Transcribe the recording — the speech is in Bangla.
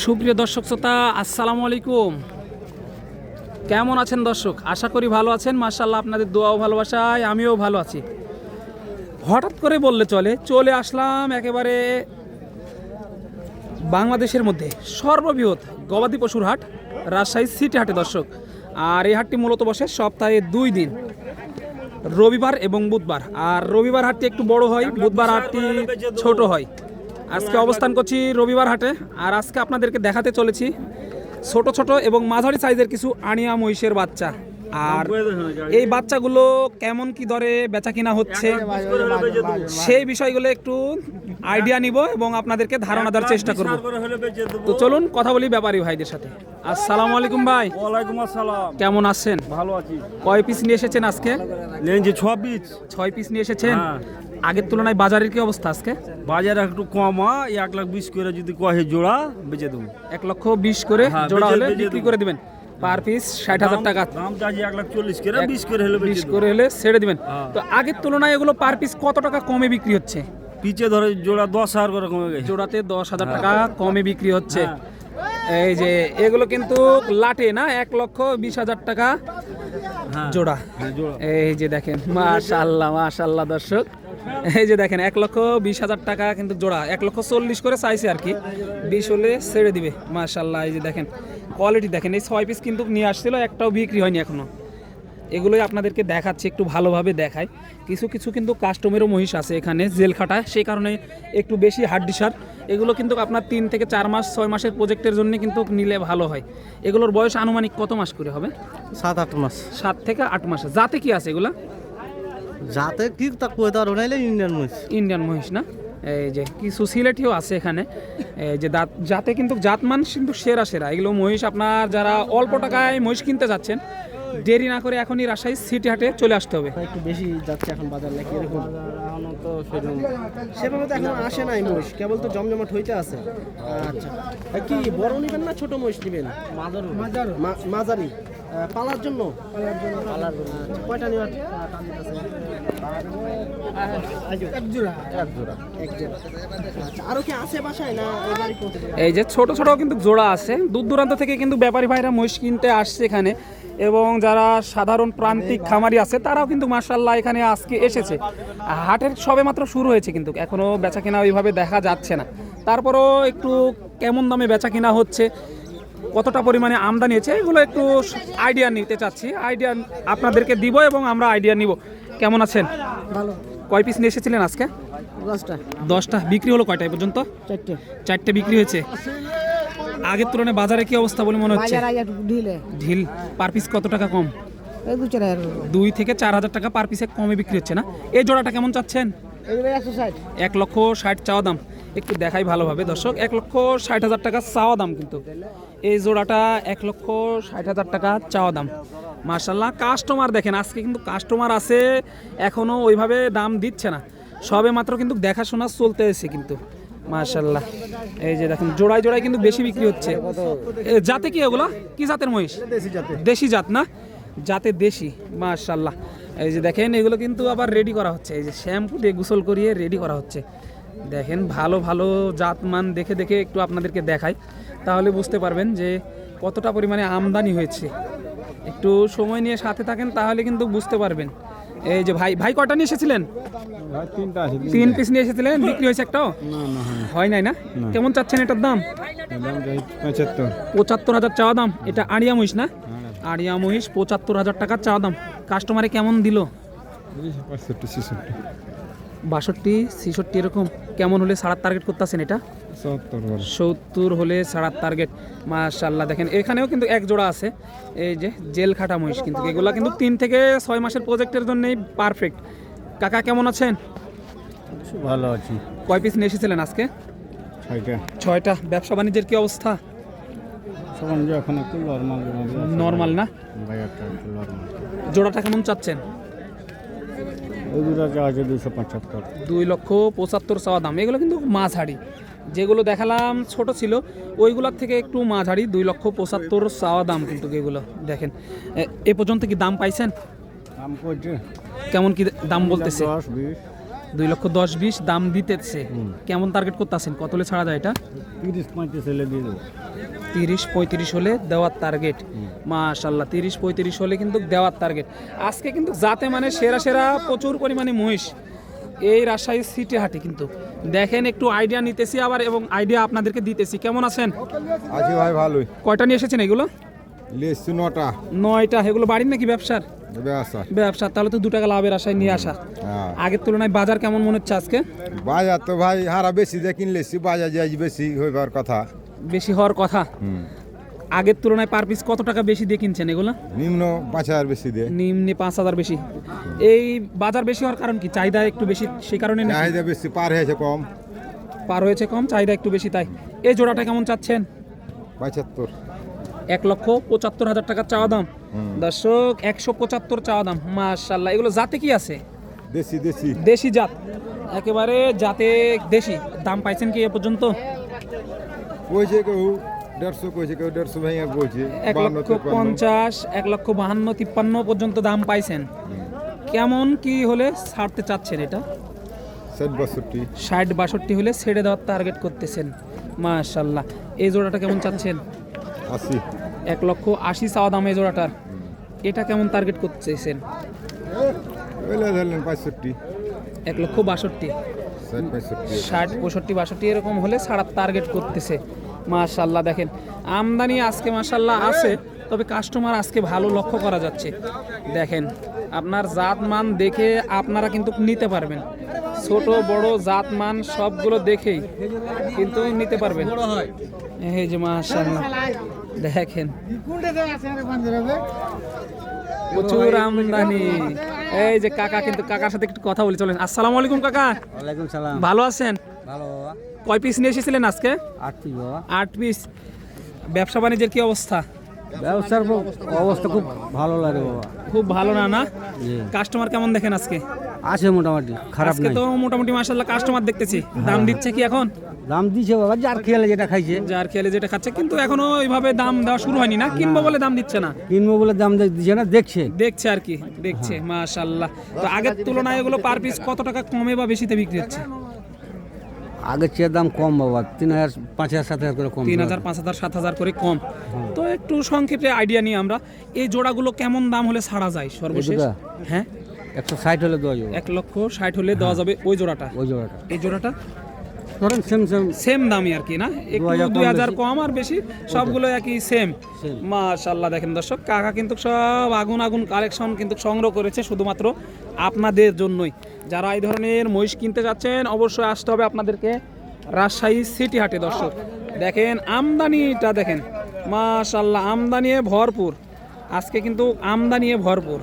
সুপ্রিয় দর্শক শ্রোতা, আসসালামু আলাইকুম। কেমন আছেন দর্শক? আশা করি ভালো আছেন। মার্শাল্লাহ আপনাদের দোয়াও ভালোবাসায়, আমিও ভালো আছি। হঠাৎ করে বললে চলে চলে আসলাম একেবারে বাংলাদেশের মধ্যে। সর্ববৃহৎ গবাদি পশুর হাট, রাজশাহী সিটি হাটে দর্শক। আর এই হাটটি মূলত বসে সপ্তাহে দুই দিন। রবিবার এবং বুধবার। আর রবিবার হাটটি একটু বড় হয়, বুধবার হাটটি ছোট হয়। আজকে অবস্থান করছি রবিবার হাটে আর আজকে আপনাদেরকে দেখাতে চলেছি ছোট ছোট এবং মাঝারি সাইজের কিছু আনিয়া মহিষের বাচ্চা। আর এই বাচ্চাগুলো কেমন কি দরে বেচা কিনা হচ্ছে সেই বিষয়গুলো একটু আইডিয়া নিব এবং আপনাদেরকে ধারণা দেওয়ার চেষ্টা করব। তো চলুন কথা বলি ব্যাপারী ভাইদের সাথে। আসসালামু আলাইকুম ভাই। ওয়ালাইকুম আসসালাম। কেমন আছেন? ভালো আছি। কয় পিস নিয়ে এসেছেন আজকে? লেঞ্জি ছাব্বিশ ছয় পিস নিয়ে এসেছেন? হ্যাঁ। আগের তুলনায় বাজারের কি অবস্থা আজকে? বাজার একটু কম হয় এক লাখ বিশ করে যদি কহে জোড়া বেচে দেবো। এক লক্ষ বিশ করে হ্যাঁ, জোড়া হলে বিক্রি করে দিবেন। পার পিস ষাট হাজার টাকা। দাম এক লাখ চল্লিশ করে বিশ করে হলে বিশ করে হলে ছেড়ে দিবেন। হ্যাঁ। তো আগের তুলনায় এগুলো পার পিস কত টাকা কমে বিক্রি হচ্ছে? পিছে ধরে জোড়া দশ হাজার করে কমে গেছে। জোড়াতে দশ হাজার টাকা কমে বিক্রি হচ্ছে। হ্যাঁ। এই যে এগুলো কিন্তু লাটে না এক লক্ষ বিশ হাজার টাকা হ্যাঁ। জোড়া। হ্যাঁ, জোড়া। এই যে দেখেন মাশাল্লাহ মাশাল্লাহ দর্শক। এই যে দেখেন এক লক্ষ বিশ হাজার টাকা কিন্তু জোড়া এক লক্ষ চল্লিশ করে চাইছে আর কি। বিশ হলে ছেড়ে দিবে মাশাল্লাহ এই যে দেখেন কোয়ালিটি দেখেন এই ছয় পিস কিন্তু নিয়ে আসছিল একটাও বিক্রি হয়নি এখনও। এগুলোই আপনাদেরকে দেখাচ্ছি একটু ভালোভাবে দেখায় কিছু কিছু কিন্তু কাস্টমেরও মহিষ আছে এখানে জেল খাটায় সেই কারণে একটু বেশি হাড্ডি সার এগুলো কিন্তু আপনার তিন থেকে চার মাস ছয় মাসের প্রজেক্টের জন্য কিন্তু নিলে ভালো হয়। এগুলোর বয়স আনুমানিক কত মাস করে হবে? সাত আট মাস। সাত থেকে আট মাস যাতে কি আছে এগুলা? যাতে কি তা কই তার নাইলে ইন্ডিয়ান মহিষ। ইন্ডিয়ান মহিষ না? এই যে কিছু সিলেটিও আছে এখানে। এই যে দাঁত যাতে কিন্তু জাতমান কিন্তু সেরা সেরা। এগুলো মহিষ আপনার যারা অল্প টাকায় মহিষ কিনতে যাচ্ছেন দেরি না করে এখনই রাজশাহী সিটি হাটে চলে আসতে হবে। একটু বেশি যাচ্ছে এখন বাজার নাকি এরকম? সেভাবে তো এখন আসে নাই মহিষ কেবল তো জমজমাট হইতে আছে। আচ্ছা। কি বড় নিবেন না ছোট মহিষ নিবেন? মাজার মাঝারি। আহ, পালার জন্য? পালার জন্য পালার জন্য আচ্ছা, কয়টা নেওয়ার আচ্ছা এই যে ছোট ছোট কিন্তু জোড়া আছে। দূর দূরান্ত থেকে কিন্তু ব্যাপারী ভাইরা মহিষ কিনতে আসছে এখানে। এবং যারা সাধারণ প্রান্তিক খামারি আছে তারাও কিন্তু মার্শাল্লাহ এখানে আজকে এসেছে। হাটের সবে মাত্র শুরু হয়েছে কিন্তু এখনও বেচা কেনা ওইভাবে দেখা যাচ্ছে না। তারপরও একটু কেমন দামে বেচা কেনা হচ্ছে? কতটা পরিমাণে আমদানি হয়েছে এগুলো একটু আইডিয়া নিতে চাচ্ছি। আইডিয়া আপনাদেরকে দিব এবং আমরা আইডিয়া নিব। কেমন আছেন? ভালো। কয় পিস নিয়ে এসেছিলেন আজকে? দশটা। দশটা। বিক্রি হলো কয়টা এই পর্যন্ত? চারটে। চারটে বিক্রি হয়েছে। আগের তুলনায় বাজারে কি অবস্থা বলে মনে হচ্ছে? ঢিলে। পার পিস কত টাকা কম? দুই থেকে চার হাজার টাকা পার পিসে কমে বিক্রি হচ্ছে না? এই জোড়াটা কেমন চাচ্ছেন? এক লক্ষ ষাট চাওয়া দাম। একটু দেখাই ভালোভাবে। দর্শক এক লক্ষ ষাট হাজার টাকা চাওয়া দাম কিন্তু। এই জোড়াটা এক লক্ষ ষাট হাজার টাকা চাওয়া দাম। মার্শাল্লাহ কাস্টমার দেখেন আজকে কিন্তু কাস্টমার আছে এখনও ওইভাবে দাম দিচ্ছে না। সবে মাত্র কিন্তু দেখাশোনা চলতে এসে কিন্তু মার্শাল্লাহ এই যে দেখেন জোড়ায় জোড়ায় কিন্তু বেশি বিক্রি হচ্ছে। জাতে কি এগুলা? কি জাতের মহিষ? দেশি জাত। না? জাতে দেশি মার্শাল্লাহ এই যে দেখেন এগুলো কিন্তু আবার রেডি করা হচ্ছে। এই যে শ্যাম্পু দিয়ে গোসল করিয়ে রেডি করা হচ্ছে। দেখেন ভালো ভালো জাতমান দেখে দেখে একটু আপনাদেরকে দেখাই। তাহলে বুঝতে পারবেন যে কতটা পরিমাণে আমদানি হয়েছে। একটু সময় নিয়ে সাথে থাকেন তাহলে কিন্তু বুঝতে পারবেন। এই যে ভাই ভাই কটা নিয়ে এসেছিলেন? তিন পিস নিয়ে এসেছিলেন বিক্রি হয়েছে একটাও? হয় নাই না? কেমন চাচ্ছেন এটার দাম? পঁচাত্তর। হাজার চাওয়া দাম। এটা আড়িয়া মহিষ না? আড়িয়া মহিষ পঁচাত্তর হাজার টাকার চাওয়া দাম। কাস্টমারে কেমন দিল? বাষট্টি ছেষট্টি এরকম। কেমন হলে সাড়ার টার্গেট করতেছেন এটা? সত্তর হলে সাড়ার টার্গেট মাশাল্লাহ দেখেন এখানেও কিন্তু এক জোড়া আছে। এই যে জেল খাটা মহিষ কিন্তু। এগুলো কিন্তু তিন থেকে ছয় মাসের প্রজেক্টের জন্যই পারফেক্ট কাকা কেমন আছেন? ভালো আছি। কয় পিস নিয়ে এসেছিলেন আজকে? ছয়টা। ছয়টা। ব্যবসা বাণিজ্যের কি অবস্থা? সবাই এখন একটু নর্মাল নর্মাল না? জোড়াটা কেমন চাচ্ছেন? দুই লক্ষ পঁচাত্তর চাওয়া দাম। এগুলো কিন্তু মাঝারি। যেগুলো দেখালাম ছোট ছিল ওইগুলোর থেকে একটু মাঝারি দুই লক্ষ পঁচাত্তর চাওয়া দাম কিন্তু এগুলো দেখেন। এ- পর্যন্ত কি দাম পাইছেন? কেমন কি দাম বলতেছে? দুই লক্ষ দশ বিশ দাম দিতেছে। কেমন টার্গেট করতেছেন? কত হলে ছাড়া যায় এটা? তিরিশ পঁয়ত্রিশ হলে দিয়ে দেবো। তিরিশ পঁয়ত্রিশ হলে দেওয়ার টার্গেট মাশাল্লাহ তিরিশ পঁয়ত্রিশ হলে কিন্তু দেওয়ার টার্গেট আজকে কিন্তু যাতে মানে সেরা সেরা প্রচুর পরিমাণে মহিষ। এই রাজশাহী সিটি হাটে কিন্তু। দেখেন একটু আইডিয়া নিতেছি আবার এবং আইডিয়া আপনাদেরকে দিতেছি। কেমন আছেন? আছি ভাই ভালোই। কয়টা নিয়ে এসেছেন এগুলো? লিখছি নটা। নয়টা। এগুলো বাড়ির নাকি ব্যবসার? ব্যবসা। ব্যবসা। তাহলে তো দু টাকা লাভের আশায় নিয়ে আসা। হ্যাঁ। আগের তুলনায় বাজার কেমন মনে হচ্ছে আজকে? বাজার তো ভাই হারা বেশি দিয়ে কিনলেছি বাজার যাই বেশি হইবার কথা। বেশি হওয়ার কথা। আগের তুলনায় পার পিস কত টাকা বেশি দিয়ে কিনছেন এগুলো? নিম্ন পাঁচ হাজার বেশি দিয়ে। নিম্নে পাঁচ হাজার বেশি। এই বাজার বেশি হওয়ার কারণ কি? চাহিদা একটু বেশি সেই কারণে? চাহিদা বেশি পার হয়েছে কম। পার হয়েছে কম চাহিদা একটু বেশি তাই। এই জোড়াটা কেমন চাচ্ছেন? পঁচাত্তর। এক লক্ষ পঁচাত্তর হাজার টাকার চাওয়া দাম। দর্শক একশো পঁচাত্তর চাওয়া দাম। মাশাল্লাহ এগুলো জাতে কি আছে? দেশি দেশি। দেশি জাত। একেবারে জাতে দেশি। দাম পাইছেন কি এ পর্যন্ত? কইছে কেউ দেড়শো কইছে কেউ দেড়শো ভেঙে কইছে এক লক্ষ পঞ্চাশ এক লক্ষ বাহান্ন তিপ্পান্ন পর্যন্ত দাম পাইছেন। কেমন কি হলে ছাড়তে চাচ্ছেন এটা? ষাট বাষট্টি। ষাট বাষট্টি হলে ছেড়ে দেওয়ার টার্গেট করতেছেন। মাশাল্লাহ। এই জোড়াটা কেমন চাচ্ছেন? আশি। এক লক্ষ আশি চাওয়া দাম এই জোড়াটার। এটা কেমন টার্গেট করতেছেন? ধরলেন পঁয়ষট্টি। এক লক্ষ বাষট্টি। ষাট পঁয়ষট্টি। বাষট্টি এরকম হলে ছাড়ার টার্গেট করতেছে। মাশাল্লাহ দেখেন। আমদানি আজকে মাশাল্লাহ আছে তবে কাস্টমার আজকে ভালো লক্ষ্য করা যাচ্ছে। দেখেন আপনার জাত মান দেখে আপনারা কিন্তু নিতে পারবেন। ছোট বড় জাত মান সবগুলো দেখেই কিন্তু নিতে পারবেন। এই যে মাশাল্লাহ দেখেন। প্রচুর আমদানি। এই যে কাকা কিন্তু কাকার সাথে একটু কথা বলি চলেন। আসসালামু আলাইকুম কাকা। ওয়ালাইকুম সালাম। ভালো আছেন? ভালো। বাবা কয় পিস নিয়ে এসেছিলেন আজকে? আট পিস আট পিস ব্যবসা বাণিজ্যের কি অবস্থা? ব্যবসার অবস্থা খুব ভালো লাগে বাবা। খুব ভালো না না? কাস্টমার কেমন দেখেন আজকে? আছে মোটামুটি খারাপ আজকে তো মোটামুটি মাসাল্লাহ কাস্টমার দেখতেছি। দাম দিচ্ছে কি এখন? দাম দিছে বাবা যার খেয়ালে যেটা খাইছে। যার খেয়ালে যেটা খাচ্ছে কিন্তু এখনও ওইভাবে দাম দেওয়া শুরু হয়নি না? কিনবো বলে দাম দিচ্ছে না? কিনবো বলে দাম দিচ্ছে না দেখছে। দেখছে আর কি দেখছে মাশাল্লাহ তো আগের তুলনায় এগুলো পার পিস কত টাকা কমে বা বেশিতে বিক্রি হচ্ছে? আগের চেয়ে দাম কম বাবা তিন হাজার পাঁচ হাজার সাত হাজার করে কম তিন হাজার পাঁচ হাজার সাত হাজার করে কম। তো একটু সংক্ষেপে আইডিয়া নিই আমরা। এই জোড়াগুলো কেমন দাম হলে ছাড়া যায় সর্বশেষ? হ্যাঁ। একশো ষাট হলে দেওয়া যাবে। এক লক্ষ ষাট হলে দেওয়া যাবে ওই জোড়াটা। ওই জোড়াটা। এই জোড়াটা? ধরেন সেম সেম সেম দামই আর কি না? একটু 2000 কম দুই হাজার। কম আর বেশি সবগুলো একই সেম। মাশাল্লাহ দেখেন দর্শক কাকা কিন্তু সব আগুন আগুন কালেকশন কিন্তু সংগ্রহ করেছে শুধুমাত্র আপনাদের জন্যই। যারা এই ধরনের মহিষ কিনতে যাচ্ছেন, অবশ্যই আসতে হবে আপনাদেরকে রাজশাহী সিটি হাটে, দর্শক। দেখেন, আমদানিটা দেখেন। মাশাল্লাহ আমদানিয়ে ভরপুর। আজকে কিন্তু আমদানিয়ে ভরপুর।